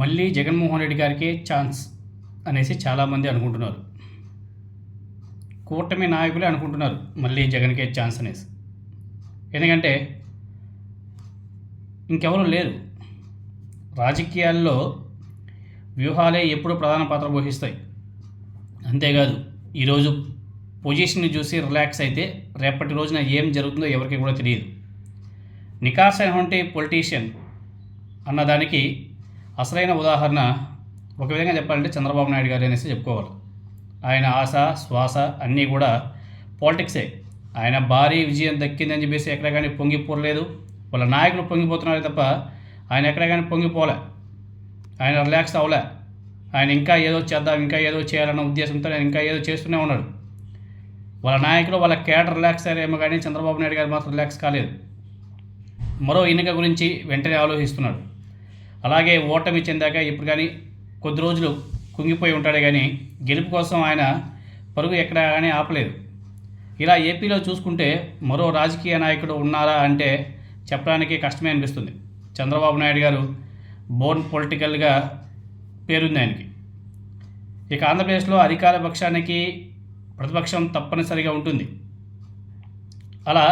మళ్ళీ జగన్మోహన్ రెడ్డి గారికే ఛాన్స్ అనేసి చాలామంది అనుకుంటున్నారు. కూటమి నాయకులే అనుకుంటున్నారు మళ్ళీ జగన్కే ఛాన్స్ అనేసి. ఎందుకంటే ఇంకెవరు లేరు. రాజకీయాల్లో వ్యూహాలే ఎప్పుడు ప్రధాన పాత్ర పోషిస్తాయి. అంతేకాదు ఈరోజు పొజిషన్ని చూసి రిలాక్స్ అయితే రేపటి రోజున ఏం జరుగుతుందో ఎవరికి కూడా తెలియదు. నికాస్ అయినటువంటి పొలిటీషియన్ అన్నదానికి అసలైన ఉదాహరణ ఒక విధంగా చెప్పాలంటే చంద్రబాబు నాయుడు గారు అనేసి చెప్పుకోవాలి. ఆయన ఆశ శ్వాస అన్నీ కూడా పాలిటిక్సే. ఆయన భారీ విజయం దక్కిందని చెప్పేసి ఎక్కడ కానీ పొంగిపోలేదు. వాళ్ళ నాయకులు పొంగిపోతున్నారు తప్ప ఆయన ఎక్కడ కానీ పొంగిపోలే. ఆయన రిలాక్స్ అవ్వలే. ఆయన ఇంకా ఏదో చేద్దాం ఇంకా ఏదో చేయాలన్న ఉద్దేశంతో ఆయన ఇంకా ఏదో చేస్తూనే ఉన్నాడు. వాళ్ళ నాయకులు వాళ్ళ కేడర్ రిలాక్స్ అయ్యారేమో కానీ చంద్రబాబు నాయుడు గారు మాత్రం రిలాక్స్ కాలేదు. మరో ఎన్నిక గురించి వెంటనే ఆలోచిస్తున్నాడు. అలాగే ఓటమి చెందాక ఇప్పుడు కానీ కొద్ది రోజులు కుంగిపోయి ఉంటాడే కానీ గెలుపు కోసం ఆయన పరుగు ఎక్కడ కానీ ఆపలేదు. ఇలా ఏపీలో చూసుకుంటే మరో రాజకీయ నాయకుడు ఉన్నారా అంటే చెప్పడానికి కష్టమే అనిపిస్తుంది. చంద్రబాబు నాయుడు గారు బోర్న్ పొలిటికల్గా పేరుంది ఆయనకి. ఇక ఆంధ్రప్రదేశ్లో అధికార పక్షానికి ప్రతిపక్షం తప్పనిసరిగా ఉంటుంది. అలా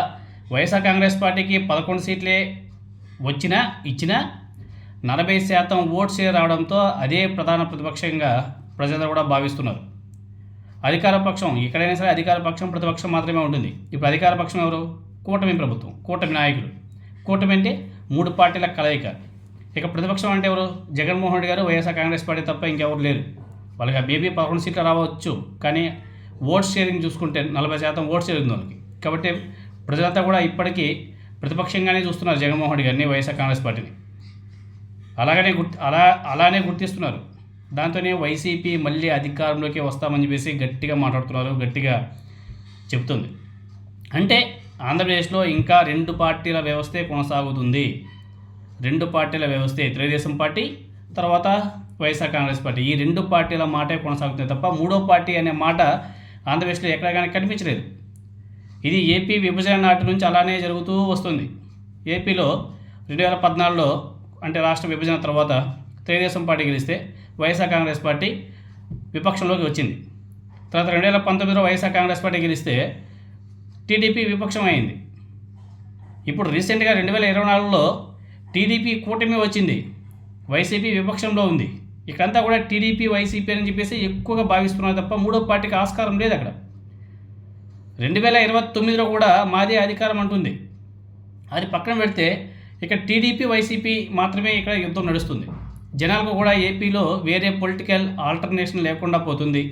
వైఎస్ఆర్ కాంగ్రెస్ పార్టీకి పదకొండు సీట్లే వచ్చినా ఇచ్చినా నలభై శాతం ఓట్స్ రావడంతో అదే ప్రధాన ప్రతిపక్షంగా ప్రజలు కూడా భావిస్తున్నారు. అధికార పక్షం ఎక్కడైనా సరే అధికార పక్షం ప్రతిపక్షం మాత్రమే ఉంటుంది. ఇప్పుడు అధికార పక్షం ఎవరు? కూటమి ప్రభుత్వం కూటమి నాయకులు. కూటమి అంటే మూడు పార్టీల కలయిక. ఇక ప్రతిపక్షం అంటే ఎవరు? జగన్మోహన్ రెడ్డి గారు వైఎస్ఆర్ కాంగ్రెస్ పార్టీ తప్ప ఇంకెవరు లేరు. వాళ్ళకి మేబీ పదకొండు సీట్లు రావచ్చు. కానీ ఓట్ షేరింగ్ చూసుకుంటే నలభై శాతం ఓట్ షేరింగ్ ఉంది వాళ్ళకి. కాబట్టి ప్రజలంతా కూడా ఇప్పటికీ ప్రతిపక్షంగానే చూస్తున్నారు జగన్మోహన్ రెడ్డి గారిని వైఎస్ఆర్ కాంగ్రెస్ పార్టీని. అలాగనే గుర్తు అలా అలానే గుర్తిస్తున్నారు. దాంతోనే వైసీపీ మళ్ళీ అధికారంలోకి వస్తామని చెప్పేసి గట్టిగా మాట్లాడుతున్నారు గట్టిగా చెప్తుంది అంటే ఆంధ్రప్రదేశ్లో ఇంకా రెండు పార్టీల వ్యవస్థే కొనసాగుతుంది. రెండు పార్టీల వ్యవస్థే తెలుగుదేశం పార్టీ తర్వాత వైఎస్ఆర్ కాంగ్రెస్ పార్టీ. ఈ రెండు పార్టీల మాటే కొనసాగుతుంది తప్ప మూడో పార్టీ అనే మాట ఆంధ్రప్రదేశ్లో ఎక్కడ కానీ కనిపించలేదు. ఇది ఏపీ విభజన నాటి నుంచి అలానే జరుగుతూ వస్తుంది. ఏపీలో రెండు వేల పద్నాలుగులో అంటే రాష్ట్ర విభజన తర్వాత తెలుగుదేశం పార్టీ గెలిస్తే వైఎస్ఆర్ కాంగ్రెస్ పార్టీ విపక్షంలోకి వచ్చింది. తర్వాత రెండు వేల పంతొమ్మిదిలో వైఎస్ఆర్ కాంగ్రెస్ పార్టీ గెలిస్తే టీడీపీ విపక్షం అయింది ఇప్పుడు రీసెంట్గా రెండు వేల ఇరవై నాలుగులో టీడీపీ కూటమి వచ్చింది. వైసీపీ విపక్షంలో ఉంది. ఇక్కడంతా కూడా టీడీపీ వైసీపీ అని చెప్పేసి ఎక్కువగా భావిస్తున్నారు తప్ప మూడో పార్టీకి ఆస్కారం లేదు అక్కడ. రెండు వేల ఇరవై తొమ్మిదిలో కూడా మాదే అధికారం అంటుంది. అది పక్కన పెడితే ఇక్కడ టీడీపీ వైసీపీ మాత్రమే ఇక్కడ యుద్ధం నడుస్తుంది. జనాలకు కూడా ఏపీలో వేరే పొలిటికల్ ఆల్టర్నేషన్ లేకుండా పోతుంది.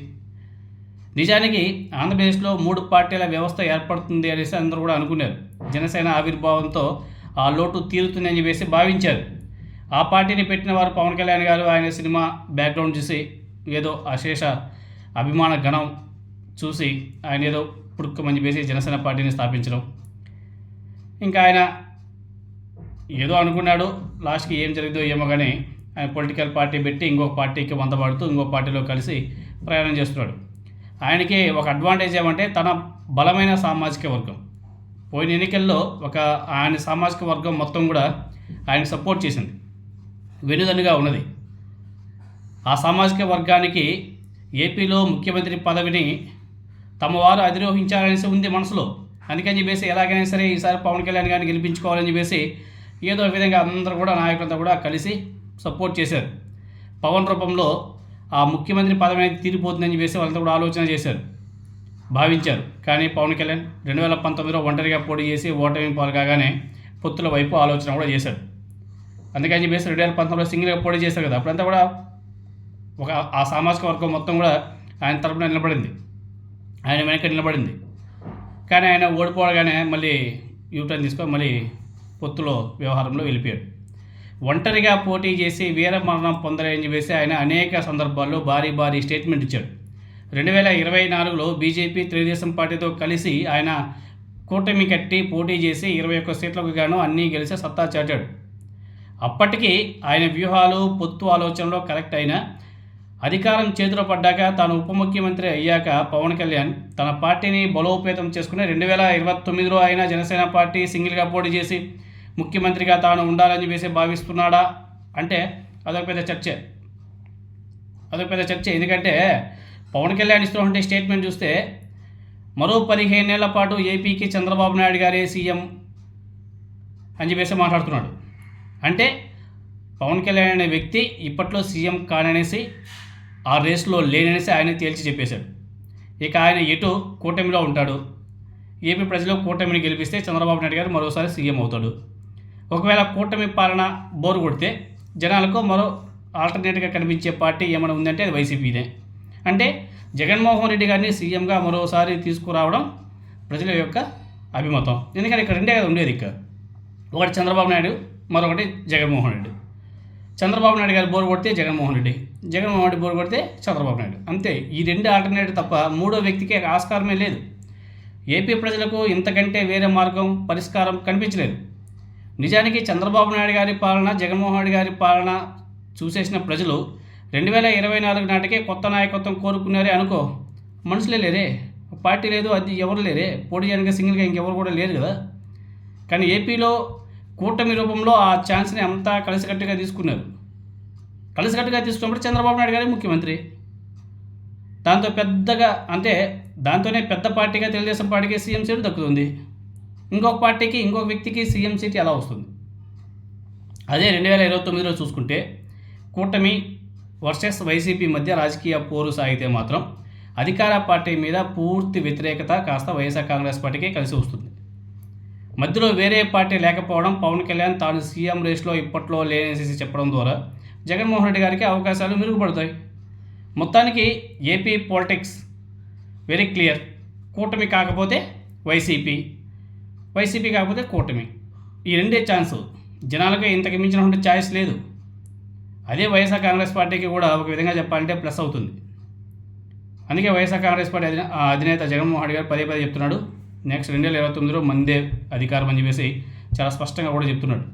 నిజానికి ఆంధ్రప్రదేశ్లో మూడు పార్టీల వ్యవస్థ ఏర్పడుతుంది అనేసి అందరూ కూడా అనుకున్నారు. జనసేన ఆవిర్భావంతో ఆ లోటు తీరుతుంది చెప్పేసి భావించారు. ఆ పార్టీని పెట్టిన వారు పవన్ కళ్యాణ్ గారు ఆయన సినిమా బ్యాక్గ్రౌండ్ చూసి ఏదో అశేష అభిమాన గణం చూసి ఆయన ఏదో పుడుక్కమని చెప్పేసి జనసేన పార్టీని స్థాపించడం. ఇంకా ఆయన ఏదో అనుకున్నాడు లాస్ట్కి ఏం జరిగిందో ఏమో కానీ ఆయన పొలిటికల్ పార్టీ పెట్టి ఇంకొక పార్టీకి వంతపడుతూ ఇంకో పార్టీలో కలిసి ప్రయాణం చేస్తున్నాడు. ఆయనకి ఒక అడ్వాంటేజ్ ఏమంటే తన బలమైన సామాజిక వర్గం. పోయిన ఎన్నికల్లో ఒక ఆయన సామాజిక వర్గం మొత్తం కూడా ఆయన సపోర్ట్ చేసింది. వెనుదనుగా ఉన్నది. ఆ సామాజిక వర్గానికి ఏపీలో ముఖ్యమంత్రి పదవిని తమ వారు అధిరోహించాలనేసి ఉంది మనసులో. అందుకని చెప్పేసి ఎలాగైనా సరే ఈసారి పవన్ కళ్యాణ్ గారిని గెలిపించుకోవాలని చెప్పేసి ఏదో విధంగా అందరూ కూడా నాయకులంతా కూడా కలిసి సపోర్ట్ చేశారు. పవన్ రూపంలో ఆ ముఖ్యమంత్రి పదవి అనేది తీరిపోతుందని చెప్పేసి వాళ్ళంతా కూడా ఆలోచన చేశారు భావించారు. కానీ పవన్ కళ్యాణ్ రెండు వేల పంతొమ్మిదిలో ఒంటరిగా పోటీ చేసి ఓటమి పాలు కాగానే పొత్తుల వైపు ఆలోచన కూడా చేశారు. అందుకని చెప్పేసి రెండు వేల పంతొమ్మిదిలో సింగిల్గా పోటీ చేశారు కదా అప్పుడంతా కూడా ఒక ఆ సామాజిక వర్గం మొత్తం కూడా ఆయన తరపున నిలబడింది. ఆయన వెనక నిలబడింది. కానీ ఆయన ఓడిపోవగానే మళ్ళీ యూటర్న్ తీసుకొని మళ్ళీ పొత్తులో వ్యవహారంలో వెళ్ళిపోయాడు. ఒంటరిగా పోటీ చేసి వీర మరణం పొందలేని చెప్పేసి ఆయన అనేక సందర్భాల్లో భారీ భారీ స్టేట్మెంట్ ఇచ్చాడు. రెండు వేల ఇరవై నాలుగులో బీజేపీ తెలుగుదేశం పార్టీతో కలిసి ఆయన కూటమి కట్టి పోటీ చేసి ఇరవై ఒక్క సీట్లకు గాను అన్నీ గెలిచి సత్తా చాటాడు. అప్పటికి ఆయన వ్యూహాలు పొత్తు ఆలోచనలో కరెక్ట్ అయినా అధికారం చేతిలో పడ్డాక తాను ఉప ముఖ్యమంత్రి అయ్యాక పవన్ కళ్యాణ్ తన పార్టీని బలోపేతం చేసుకుని రెండు వేల ఇరవై తొమ్మిదిలో ఆయన జనసేన పార్టీ సింగిల్గా పోటీ చేసి ముఖ్యమంత్రిగా తాను ఉండాలని చెప్పేసి భావిస్తున్నాడా అంటే అదొక పెద్ద చర్చ. అదొక పెద్ద చర్చ. ఎందుకంటే పవన్ కళ్యాణ్ ఇస్తున్నటువంటి స్టేట్మెంట్ చూస్తే మరో పదిహేనేళ్ళ పాటు ఏపీకి చంద్రబాబు నాయుడు గారే సీఎం అని చెప్పేసి మాట్లాడుతున్నాడు. అంటే పవన్ కళ్యాణ్ అనే వ్యక్తి ఇప్పట్లో సీఎం కాననేసి ఆ రేస్లో లేననేసి ఆయన తేల్చి చెప్పేశాడు. ఇక ఆయన ఎటు కూటమిలో ఉంటాడు? ఏపీ ప్రజలు కూటమిని గెలిపిస్తే చంద్రబాబు నాయుడు గారు మరోసారి సీఎం అవుతాడు. ఒకవేళ కూటమి పాలన బోరు కొడితే జనాలకు మరో ఆల్టర్నేట్గా కనిపించే పార్టీ ఏమైనా ఉందంటే అది వైసీపీనే అంటే జగన్మోహన్ రెడ్డి గారిని సీఎంగా మరోసారి తీసుకురావడం ప్రజల యొక్క అభిమతం. ఎందుకంటే ఇక్కడ రెండే కదా ఉండేది ఇక్కడ. ఒకటి చంద్రబాబు నాయుడు మరొకటి జగన్మోహన్ రెడ్డి. చంద్రబాబు నాయుడు గారు బోరు కొడితే జగన్మోహన్ రెడ్డి. జగన్మోహన్ రెడ్డి బోరు కొడితే చంద్రబాబు నాయుడు. అంతే. ఈ రెండు ఆల్టర్నేటివ్ తప్ప మూడో వ్యక్తికి ఆస్కారమే లేదు. ఏపీ ప్రజలకు ఇంతకంటే వేరే మార్గం పరిష్కారం కనిపించలేదు. నిజానికి చంద్రబాబు నాయుడు గారి పాలన జగన్మోహన్ రెడ్డి గారి పాలన చూసేసిన ప్రజలు రెండు వేల ఇరవై నాలుగు నాటికే కొత్త నాయకత్వం కోరుకున్నారే అనుకో మనుషులే లేరే పార్టీ లేదు అది ఎవరు లేరే పోటీ చేయడానికి సింగిల్గా ఇంకెవరు కూడా లేరు కదా. కానీ ఏపీలో కూటమి రూపంలో ఆ ఛాన్స్ని అంతా కలిసికట్టుగా తీసుకున్నారు. కలిసికట్టుగా తీసుకున్నప్పుడు చంద్రబాబు నాయుడు గారే ముఖ్యమంత్రి. దాంతో పెద్దగా అంటే దాంతోనే పెద్ద పార్టీగా తెలుగుదేశం పార్టీకి సీఎం సీటు దక్కుతుంది ఇంకొక పార్టీకి ఇంకొక వ్యక్తికి సీఎం సీట్ ఎలా వస్తుంది? అదే రెండు వేల ఇరవై తొమ్మిదిలో చూసుకుంటే కూటమి వర్సెస్ వైసీపీ మధ్య రాజకీయ పోరు సాగితే మాత్రం అధికార పార్టీ మీద పూర్తి వ్యతిరేకత కాస్త వైఎస్ఆర్ కాంగ్రెస్ పార్టీకే కలిసి వస్తుంది. మధ్యలో వేరే పార్టీ లేకపోవడం పవన్ కళ్యాణ్ తాను సీఎం రేస్లో ఇప్పట్లో లేనేసేసి చెప్పడం ద్వారా జగన్మోహన్ రెడ్డి గారికి అవకాశాలు మెరుగుపడతాయి. మొత్తానికి ఏపీ పాలిటిక్స్ వెరీ క్లియర్. కూటమి కాకపోతే వైసీపీ వైసీపీ కాకపోతే కూటమి. ఈ రెండే ఛాన్స్. జనాలకు ఇంతకు మించినటువంటి ఛాయిస్ లేదు. అదే వైఎస్ఆర్ కాంగ్రెస్ పార్టీకి కూడా ఒక విధంగా చెప్పాలంటే ప్లస్ అవుతుంది. అందుకే వైఎస్ఆర్ కాంగ్రెస్ పార్టీ అధినేత జగన్మోహన్ రెడ్డి గారు పదే పదే చెప్తున్నాడు. నెక్స్ట్ రెండు వేల ఇరవై తొమ్మిదిలో మందే అధికారం అని చెప్పేసి చాలా స్పష్టంగా కూడా చెప్తున్నాడు.